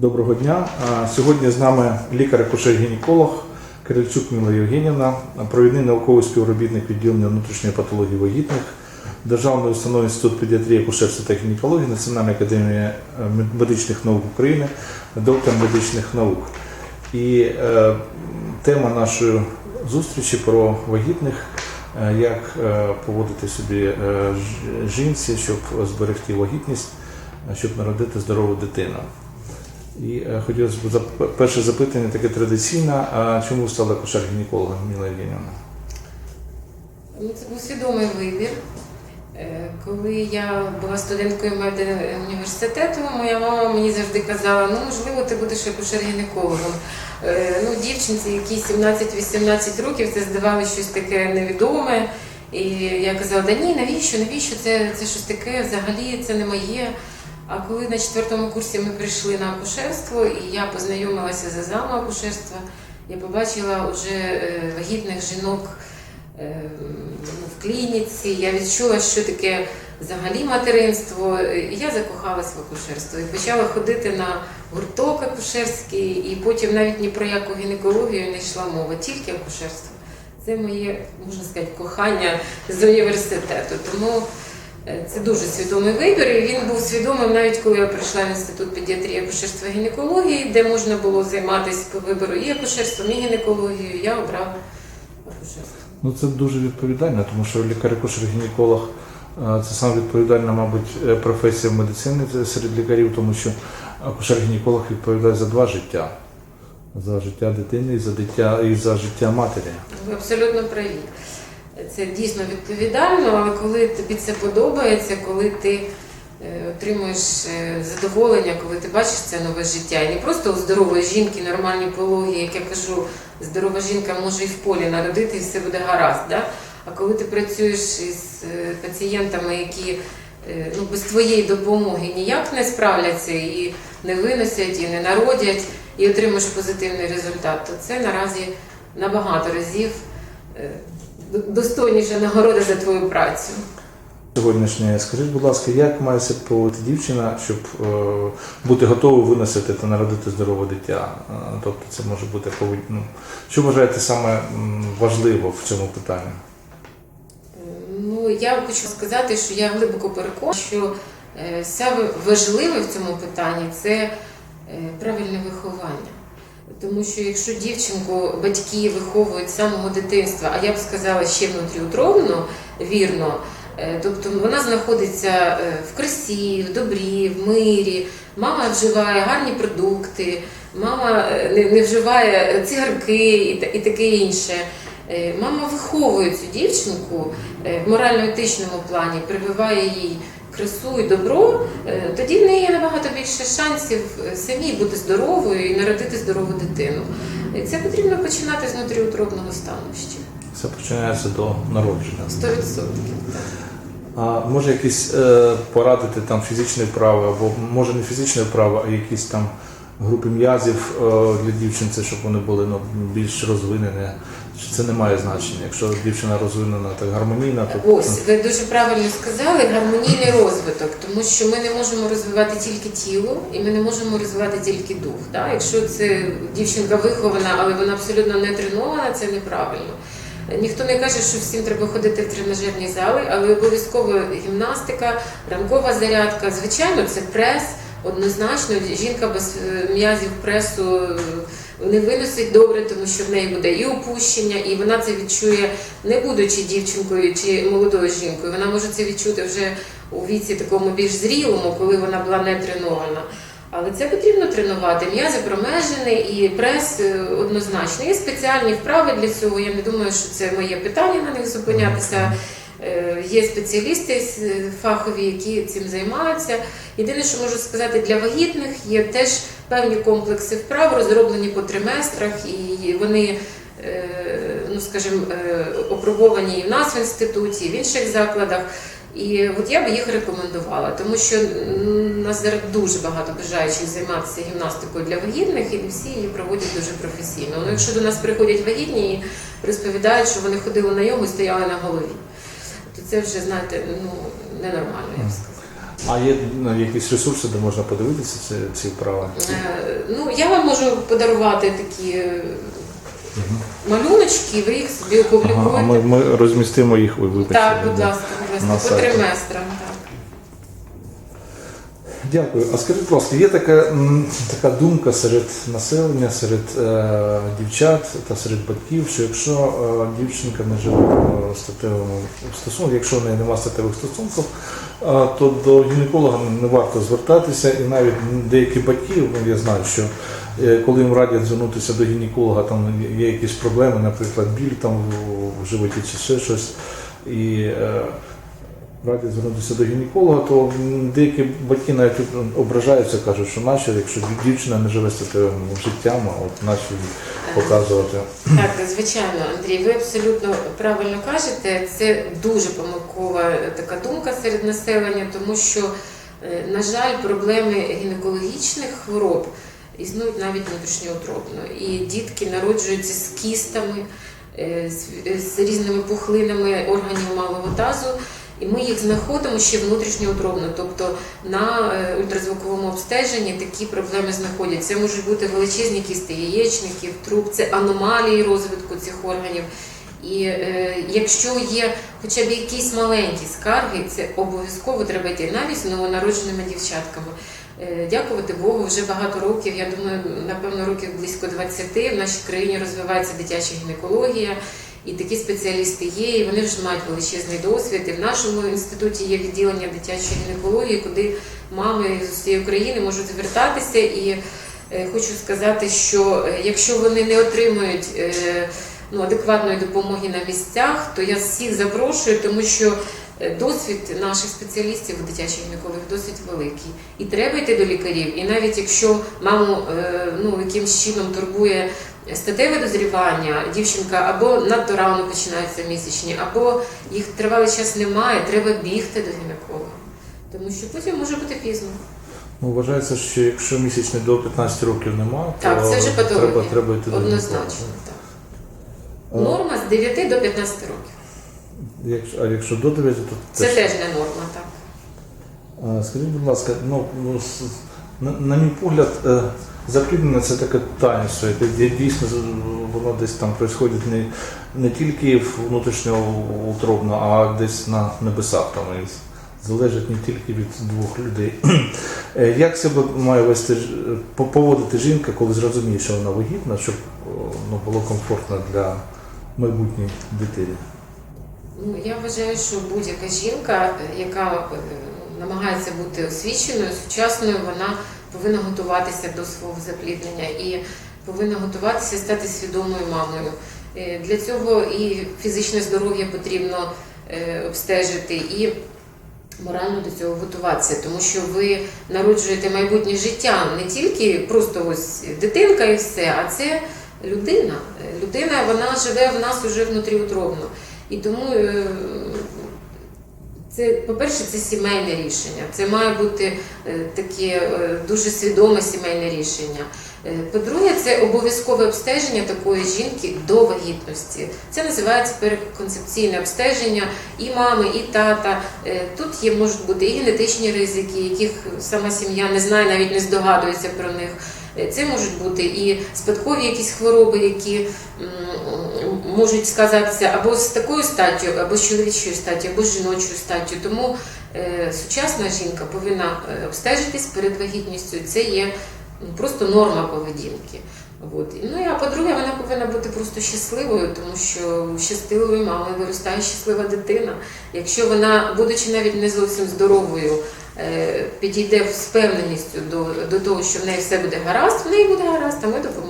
Доброго дня. Сьогодні з нами лікар-акушер-гінеколог Кирильчук Міла Євгенівна, провідний науковий співробітник відділення внутрішньої патології вагітних, Державної установи Інститут педіатрії, акушерства та гінекології, Національної академії е, медичних наук України, доктор медичних наук. І е, тема нашої зустрічі про вагітних, е, як е, поводити собі жінці, щоб зберегти вагітність, щоб народити здорову дитину. І е, хотілося б перше запитання таке традиційне. А чому ви стали акушер-гінекологом, Міла Євгенівна? Ну, це був свідомий вибір. Е, Коли я була студенткою медуніверситету, моя мама мені завжди казала, ну можливо, ти будеш акушер-гінекологом. Е, Ну, дівчинці, якій 17-18 років, це здавалося щось таке невідоме. І я казала, да ні, навіщо, навіщо це, це щось таке, взагалі це не моє. А коли на четвертому курсі ми прийшли на акушерство, і я познайомилася з азами акушерства, я побачила вже е, вагітних жінок е, ну, в клініці. Я відчула, що таке взагалі материнство. І я закохалась в акушерство і почала ходити на гурток акушерський, і потім навіть ні про яку гінекологію не йшла мова, тільки акушерство. Це моє, можна сказати, кохання з університету. Тому це дуже свідомий вибір. І він був свідомим навіть коли я прийшла в інститут педіатрії, акушерства і гінекології, де можна було займатися по вибору і акушерством, і гінекологією. Я обрала акушерство. Ну це дуже відповідально, тому що лікар-акушер-гінеколог е, це саме відповідальна, мабуть, е, професія в медицині серед лікарів, тому що акушер-гінеколог відповідає за два життя: за життя дитини і за дитя і за життя матері. Ви абсолютно праві. Це дійсно відповідально, але коли тобі це подобається, коли ти е, отримуєш е, задоволення, коли ти бачиш це нове життя, і не просто у здорової жінки нормальні пологи, як я кажу, здорова жінка може і в полі народити, і все буде гаразд. Да? А коли ти працюєш із е, пацієнтами, які ну, без твоєї допомоги ніяк не справляться і не виносять, і не народять, і отримуєш позитивний результат, то це наразі набагато разів достойніша нагорода за твою працю. Сьогоднішнє, скажіть, будь ласка, як має себе поводити дівчина, щоб е, бути готовою виносити та народити здорове дитя? Е, тобто це може бути ну, що вважаєте саме важливо в цьому питанні? Ну, я хочу сказати, що я глибоко переконана, що е, саме важливе в цьому питанні це е, правильне виховання. Тому що якщо дівчинку батьки виховують з самого дитинства, а я б сказала ще внутріутробно, вірно, е, тобто вона знаходиться е, в красі, в добрі, в мирі, мама вживає гарні продукти, мама е, не, вживає цигарки і, та- і таке інше. Мама виховує цю дівчинку в морально-етичному плані, прививає їй красу і добро, е, тоді в неї є набагато більше шансів е, самій бути здоровою і народити здорову дитину. І це потрібно починати з внутріутробного стану ще. Це починається до народження. 100%. так. А може якісь е, порадити там фізичні вправи, або може не фізичні вправи, а якісь там групи м'язів е, для дівчинці, щоб вони були ну, більш розвинені. Це не має значення? Якщо дівчина розвинена так гармонійна, то Ось ви дуже правильно сказали гармонійний розвиток, тому що ми не можемо розвивати тільки тіло, і ми не можемо розвивати тільки дух. Да? Якщо це дівчинка вихована, але вона абсолютно не тренована, це неправильно. Ніхто не каже, що всім треба ходити в тренажерні зали, але обов'язково гімнастика, ранкова зарядка. Звичайно, це прес. Однозначно, жінка без е, м'язів пресу е, не виносить добре, тому що в неї буде і опущення, і вона це відчує, не будучи дівчинкою чи молодою жінкою. Вона може це відчути вже у віці такому більш зрілому, коли вона була не тренована. Але це потрібно тренувати. М'язи промежені і прес е, однозначно. Є спеціальні вправи для цього. Я не думаю, що це моє питання на них зупинятися. Є спеціалісти фахові, які цим займаються. Єдине, що можу сказати, для вагітних є теж певні комплекси вправ, розроблені по триместрах, і вони, е, ну скажімо, е, опробовані і в нас в інституті, і в інших закладах. І от я би їх рекомендувала, тому що нас зараз дуже багато бажаючих займатися гімнастикою для вагітних, і всі її проводять дуже професійно. Ну, якщо до нас приходять вагітні і розповідають, що вони ходили на йогу і стояли на голові, то це вже, знаєте, ну ненормально, я б сказала. А є ну, якісь ресурси, де можна подивитися ці, ці вправи? Е, Ну, я вам можу подарувати такі е, малюночки, ви їх собі опублікуєте. Ага, а ми, ми розмістимо їх у вибачте. Так, будь ласка, будь ласка, по триместрам. Дякую. А скажіть, будь ласка, є така, така думка серед населення, серед е, дівчат та серед батьків, що якщо е, дівчинка не живе в статевому стосунку, якщо в неї немає статевих стосунків, е, то до гінеколога не варто звертатися, і навіть деякі батьки, ну я знаю, що е, коли їм радять звернутися до гінеколога, там є якісь проблеми, наприклад, біль там в животі чи ще щось. І е, радять звернутися до гінеколога, то деякі батьки навіть ображаються, кажуть, що наші, якщо дівчина не живе статевим життям, а от наші показувати. Так, звичайно, Андрій, ви абсолютно правильно кажете. Це дуже помилкова така думка серед населення, тому що, е, на жаль, проблеми гінекологічних хвороб існують навіть внутрішньоутробно. І дітки народжуються з кістами, е, з, з різними пухлинами органів малого тазу. І ми їх знаходимо ще внутрішньоутробно, тобто на е, ультразвуковому обстеженні такі проблеми знаходяться. Це можуть бути величезні кісти яєчників, труб, це аномалії розвитку цих органів. І е, якщо є хоча б якісь маленькі скарги, це обов'язково треба йти навіть з новонародженими дівчатками. Е, Дякувати Богу, вже багато років, я думаю, напевно, років близько 20 в нашій країні розвивається дитяча гінекологія. І такі спеціалісти є, і вони вже мають величезний досвід. І в нашому інституті є відділення дитячої гінекології, куди мами з усієї України можуть звертатися. І е, хочу сказати, що е, якщо вони не отримують е, ну, адекватної допомоги на місцях, то я всіх запрошую, тому що досвід наших спеціалістів у дитячих гінекологів досить великий. І треба йти до лікарів. І навіть якщо маму ну, якимсь чином турбує статеве дозрівання, дівчинка або надто рано починаються місячні, або їх тривалий час немає, треба бігти до гінеколога. Тому що потім може бути пізно. Ну, вважається, що якщо місячний до 15 років немає, то Так, це вже патологія. треба, треба йти до Однозначно. Так. Норма з 9 до 15 років. Якщо, а якщо до 9, то Це теж. теж не норма, так. А, Скажіть, будь ласка, ну, ну, на, на мій погляд, е, запліднення це таке таїнство, яке дійсно воно десь там відбувається не, не тільки внутрішньоутробно, а десь на небесах там і залежить не тільки від двох людей. Е, Як себе має вести поводити жінка, коли зрозуміє, що вона вагітна, щоб ну, було комфортно для майбутньої дитини? Ну, я вважаю, що будь-яка жінка, яка е, намагається бути освіченою, сучасною, вона повинна готуватися до свого запліднення і повинна готуватися стати свідомою мамою. Е, Для цього і фізичне здоров'я потрібно е, обстежити, і морально до цього готуватися, тому що ви народжуєте майбутнє життя не тільки просто ось дитинка і все, а це людина. Людина вона живе в нас уже внутріутробно. І тому е, це, по-перше, це сімейне рішення. Це має бути е, таке дуже свідоме сімейне рішення. Е, По-друге, це обов'язкове обстеження такої жінки до вагітності. Це називається переконцепційне обстеження і мами, і тата. Е, Тут є можуть бути і генетичні ризики, яких сама сім'я не знає, навіть не здогадується про них. Е, Це можуть бути і спадкові якісь хвороби, які можуть сказатися або з такою статтю, або з чоловічою статтю, або з жіночою статтю. Тому сучасна жінка повинна обстежитись перед вагітністю. Це є просто норма поведінки. От. Ну, а по-друге, вона повинна бути просто щасливою, тому що щасливою мами виростає щаслива дитина. Якщо вона, будучи навіть не зовсім здоровою, е, підійде з впевненістю до, до того, що в неї все буде гаразд, в неї буде гаразд, а ми допоможемо.